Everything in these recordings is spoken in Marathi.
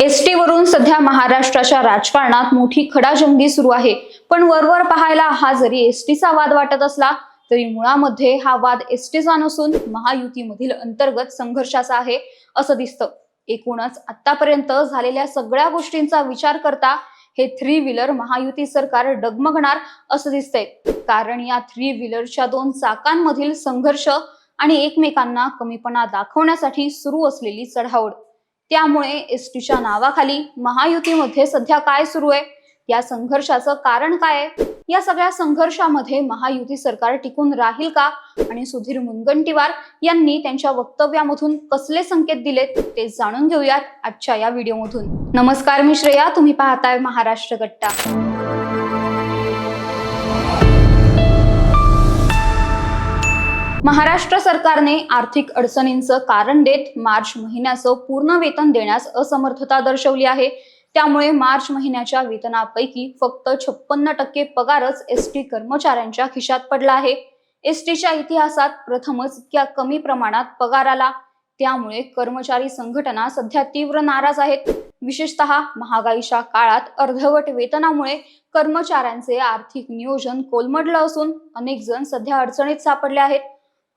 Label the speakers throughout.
Speaker 1: एसटी वरून सध्या महाराष्ट्राच्या राजकारणात मोठी खडाजंगी सुरू आहे. पण वरवर पाहायला हा जरी एसटीचा वाद वाटत असला तरी मुळामध्ये हा वाद एसटीचा नसून महायुतीमधील अंतर्गत संघर्षाचा आहे असं दिसतं. एकूणच आतापर्यंत झालेल्या सगळ्या गोष्टींचा विचार करता हे थ्री व्हीलर महायुती सरकार डगमगणार असं दिसतंय. कारण या थ्री व्हीलरच्या दोन चाकांमधील संघर्ष आणि एकमेकांना कमीपणा दाखवण्यासाठी सुरू असलेली चढाओढ. त्यामुळे एस टीच्या नावाखाली महायुतीमध्ये सध्या काय सुरू आहे? या संघर्षाचं कारण काय आहे? या सगळ्या संघर्षामध्ये महायुती सरकार टिकून राहील का? आणि सुधीर मुनगंटीवार यांनी त्यांच्या वक्तव्यामधून कसले संकेत दिलेत ते जाणून घेऊयात आजच्या या व्हिडिओमधून. नमस्कार मी श्रेया. तुम्ही पाहताय महाराष्ट्र गट्टा. महाराष्ट्र सरकारने आर्थिक अडचणींचं कारण देत मार्च महिन्याचं पूर्ण वेतन देण्यास असमर्थता दर्शवली आहे. त्यामुळे मार्च महिन्याच्या वेतनापैकी फक्त छप्पन्न टक्के पगारच एस टी कर्मचाऱ्यांच्या खिशात पडला आहे. एस टीच्या इतिहासात प्रथमच इतक्या कमी प्रमाणात पगार आला. त्यामुळे कर्मचारी संघटना सध्या तीव्र नाराज आहेत. विशेषतः महागाईच्या काळात अर्धवट वेतनामुळे कर्मचाऱ्यांचे आर्थिक नियोजन कोलमडलं असून अनेक जण सध्या अडचणीत सापडले आहेत.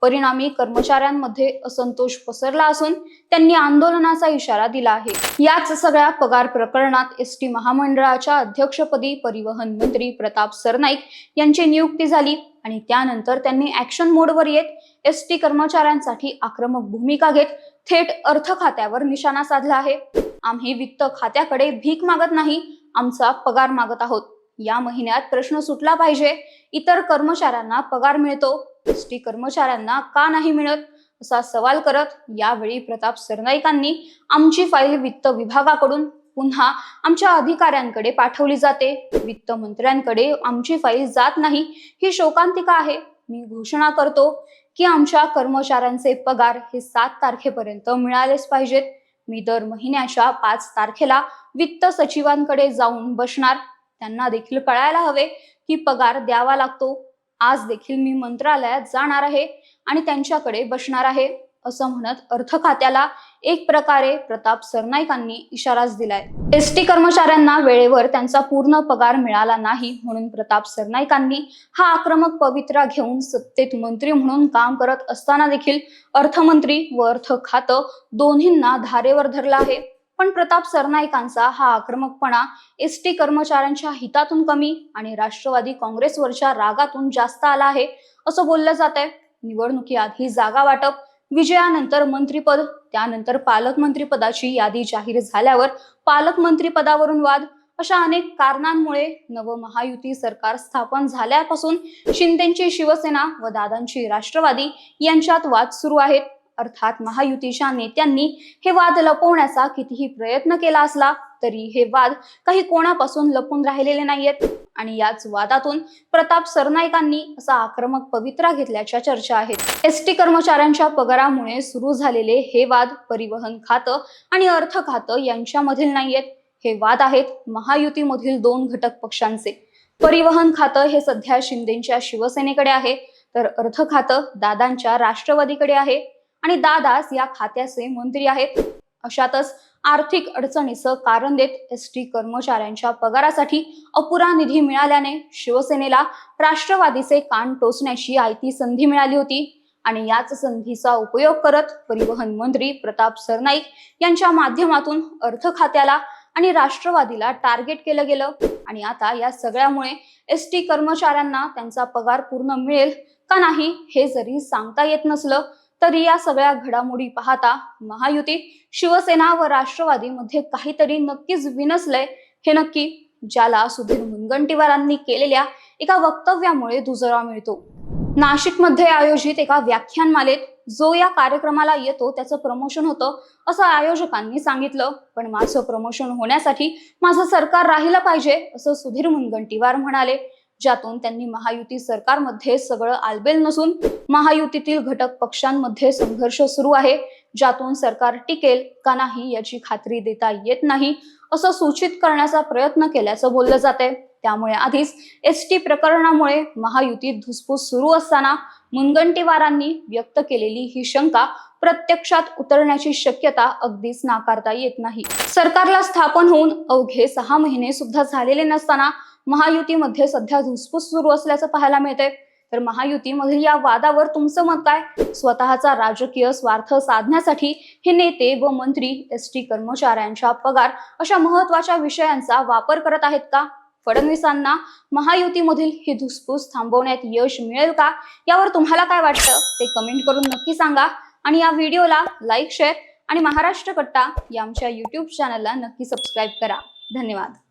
Speaker 1: परिणामी कर्मचाऱ्यांमध्ये असंतोष पसरला असून त्यांनी आंदोलनाचा इशारा दिला आहे. याच सगळ्या पगार प्रकरणात एस टी महामंडळाच्या अध्यक्षपदी परिवहन मंत्री प्रताप सरनाईक यांची नियुक्ती झाली आणि त्यानंतर त्यांनी ऍक्शन मोडवर येत एस टी कर्मचाऱ्यांसाठी आक्रमक भूमिका घेत थेट अर्थ खात्यावर निशाणा साधला आहे. आम्ही वित्त खात्याकडे भीक मागत नाही आमचा पगार मागत आहोत. या महिन्यात प्रश्न सुटला पाहिजे. इतर कर्मचाऱ्यांना पगार मिळतो. एस टी कर्मचाऱ्यांना का नाही मिळत असा सवाल करत यावेळी प्रताप सरनाईकांनी आमची फाईल वित्त विभागाकडून पुन्हा आमच्या अधिकाऱ्यांकडे पाठवली जाते. वित्त मंत्र्यांकडे आमची फाईल जात नाही ही शोकांतिका आहे. मी घोषणा करतो की आमच्या कर्मचाऱ्यांचे पगार हे सात तारखेपर्यंत मिळालेच पाहिजेत. मी दर महिन्याच्या पाच तारखेला वित्त सचिवांकडे जाऊन बसणार. त्यांना देखील कळायला हवे की पगार द्यावा लागतो. आज देखील मी मंत्रालयात जाणार आहे आणि त्यांच्याकडे बसणार आहे असं म्हणत अर्थ खात्याला एक प्रकारे प्रताप सरनाईकांनी इशाराच दिलाय. एस टी कर्मचाऱ्यांना वेळेवर त्यांचा पूर्ण पगार मिळाला नाही म्हणून प्रताप सरनाईकांनी हा आक्रमक पवित्रा घेऊन सत्तेत मंत्री म्हणून काम करत असताना देखील अर्थमंत्री व अर्थ खातं दोन्हींना धारेवर धरलं आहे. पण प्रताप सरनाईकांचा हा आक्रमकपणा एस टी कर्मचाऱ्यांच्या हितातून कमी आणि राष्ट्रवादी काँग्रेसवरच्या रागातून जास्त आला आहे असं बोललं जात आहे निवडणुकीआधी जागा वाटप विजयानंतर मंत्रीपद त्यानंतर पालकमंत्रीपदाची यादी जाहीर झाल्यावर पालकमंत्रीपदावरून वाद अशा अनेक कारणांमुळे नव महायुती सरकार स्थापन झाल्यापासून शिंदेची शिवसेना व दादांची राष्ट्रवादी यांच्यात वाद सुरू आहेत. अर्थात महायुतीच्या नेत्यांनी हे वाद लपवण्याचा कितीही प्रयत्न केला असला तरी हे वाद काही कोणापासून लपून राहिलेले नाहीयेत. आणि याच वादातून प्रताप सरनाईकांनी असा आक्रमक पवित्रा घेतल्याच्या चर्चा आहेत. एस टी कर्मचाऱ्यांच्या पगारामुळे सुरू झालेले हे वाद परिवहन खातं आणि अर्थ खातं यांच्यामधील नाहीयेत. हे वाद आहेत महायुतीमधील दोन घटक पक्षांचे. परिवहन खातं हे सध्या शिंदेच्या शिवसेनेकडे आहे तर अर्थ खातं दादांच्या राष्ट्रवादीकडे आहे. आणि दादास या खात्याचे मंत्री आहेत. अशातच आर्थिक अडचणीचं कारण देत एस टी कर्मचाऱ्यांच्या पगारासाठी अपुरा निधी मिळाल्याने शिवसेनेला राष्ट्रवादीचे कान टोचण्याची आयती संधी मिळाली होती. आणि याच संधीचा उपयोग करत परिवहन मंत्री प्रताप सरनाईक यांच्या माध्यमातून अर्थ खात्याला आणि राष्ट्रवादीला टार्गेट केलं गेलं. आणि आता या सगळ्यामुळे एस टी कर्मचाऱ्यांना त्यांचा पगार पूर्ण मिळेल का नाही हे जरी सांगता येत नसलं तर या सगळ्या घडामोडी पाहता महायुती शिवसेना व राष्ट्रवादीमध्ये काहीतरी नक्कीच विनसलंय. हे नक्की ज्याला सुधीर मुनगंटीवारांनी केलेल्या एका वक्तव्यामुळे दुजोरा मिळतो. नाशिकमध्ये आयोजित एका व्याख्यानमालेत जो या कार्यक्रमाला येतो त्याचं प्रमोशन होतं असं आयोजकांनी सांगितलं. पण माझं प्रमोशन होण्यासाठी माझं सरकार राहिलं पाहिजे असं सुधीर मुनगंटीवार म्हणाले. ज्यातून त्यांनी महायुती सरकारमध्ये सगळं आलबेल नसून महायुतीतील घटक पक्षांमध्ये संघर्ष सुरू आहे. ज्यातून सरकार टिकेल का नाही याची खात्री देता येत नाही असं सूचित करण्याचा प्रयत्न केल्याचं बोललं जाते त्यामुळे आधीच एस टी प्रकरणामुळे महायुतीत धुसफूस सुरू असताना मुनगंटीवारांनी व्यक्त केलेली ही शंका प्रत्यक्षात उतरण्याची शक्यता अगदीच नाकारता येत नाही. सरकारला स्थापन होऊन अवघे सहा महिने सुद्धा झालेले नसताना महायुतीमध्ये सध्या धुसफूस सुरू असल्याचं पाहायला मिळते तर महायुतीमधील या वादावर तुमचं मत काय? स्वतःचा राजकीय स्वार्थ साधण्यासाठी हे नेते व मंत्री एस टी कर्मचाऱ्यांच्या पगार अशा महत्त्वाच्या विषयांचा वापर करत आहेत का? फडणवीसांना महायुतीमधील ही धुसफूस थांबवण्यात यश मिळेल का? यावर तुम्हाला काय वाटतं? ते कमेंट करून नक्की सांगा. आणि या व्हिडिओला लाईक शेअर आणि महाराष्ट्र कट्टा या आमच्या युट्यूब चॅनलला नक्की सबस्क्राईब करा. धन्यवाद.